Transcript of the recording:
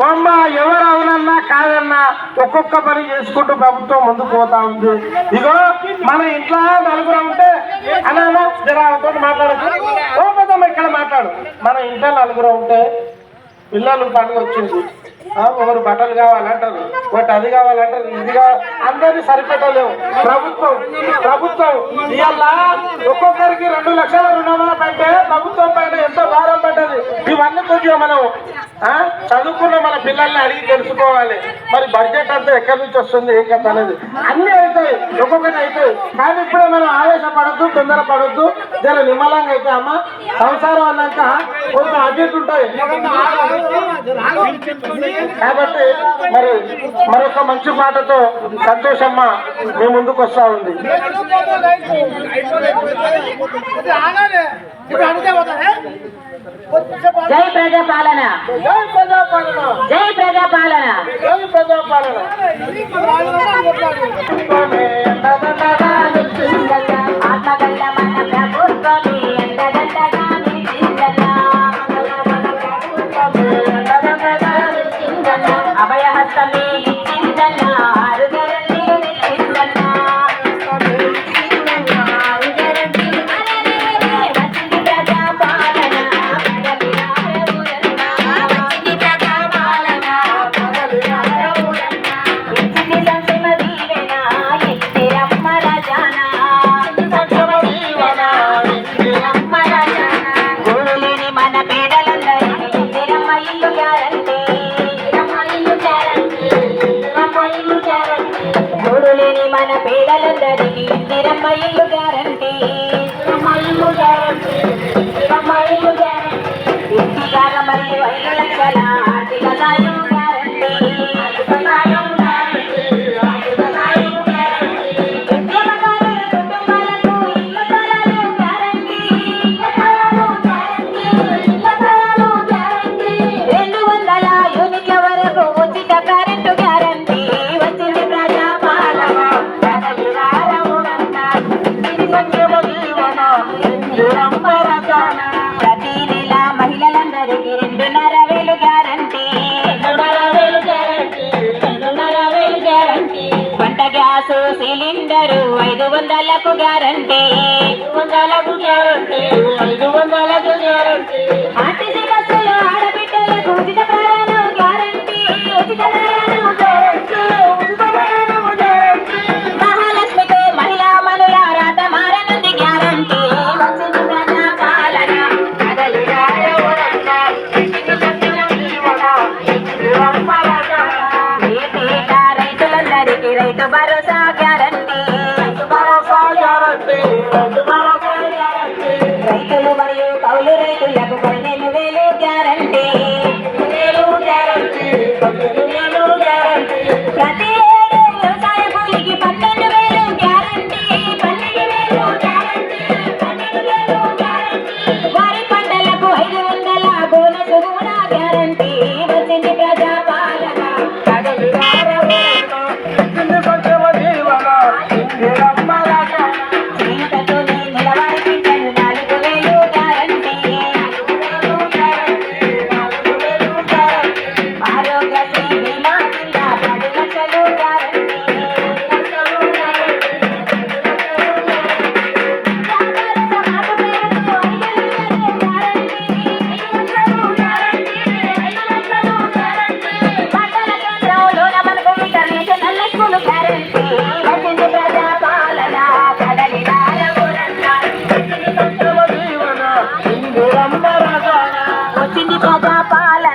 బొమ్మ ఎవరు అవునన్నా కాదన్నా ఒక్కొక్క పని చేసుకుంటూ ప్రభుత్వం ముందుకు పోతా ఉంది. ఇగో మన ఇంట్లో నలుగురు ఉంటే అన్నా జర మాట్లాడచ్చు. ఓ ఇక్కడ మాట్లాడు. మన ఇంట్లో నలుగురు ఉంటే పిల్లలు పండుగ వచ్చింది. ఒకరు బట్టలు కావాలంటారు ఒకటి అది కావాలంటారు ఇది కావాలి అందరినీ సరిపెట్టలేవు. ప్రభుత్వం ప్రభుత్వం ఇవాళ ఒక్కొక్కరికి రెండు లక్షల రుణమాఫీ అంటే ప్రభుత్వం పైన ఎంతో భారం పడ్డది? ఇవన్నీ కొద్దిగా మనం చదువుకున్న మన పిల్లల్ని అడిగి తెలుసుకోవాలి. మరి బడ్జెట్ అంతా ఎక్కడి నుంచి వస్తుంది? ఏ కథ అనేది? అన్నీ అవుతాయి. ఒక్కొక్కటి అవుతాయి. కానీ ఇప్పుడే మనం ఆవేశపడద్దు తొందర పడద్దు జర నిమ్మలంగా అయితే అమ్మ సంసారం అన్నాక కొంత అడ్జెట్ ఉంటాయి. కాబట్టి మరి మరొక మంచి పాటతో సంతోషమ్మ మీ ముందుకు వస్తా ఉంది. జై ప్రజాపాలన జై ప్రజాపాలన. జై ప్రజాపాలన. జై ప్రజాపాలన. అభయహస్తమే ఇందిరమ్మ ఇల్లు గ్యారంటీ ఇల్లు గ్యారంటీ ఇల్లు గ్యారంటీ ఇంటికాగ మరియు ఐదు లక్షల గ్యాస్ సిలిండరు ఐదు వందలకు గ్యారంటీ. వందలకు గ్యారంటీ ఐదు వందలకు గ్యారంటీ. ఆర్టీసీ బస్సులు ఆడబిడ్డలకు ఉచిత ప్రయాణం గ్యారంటీ. ఉచిత ప్రయాణం గ్యారంటీ ఉచిత ప్రయాణం గ్యారంటీ. మహాలక్ష్మితో మహిళా మనుల రాత మారనుంది గ్యారంటీ. వచ్చింది గ్యారంటీ వచ్చింది పద పాల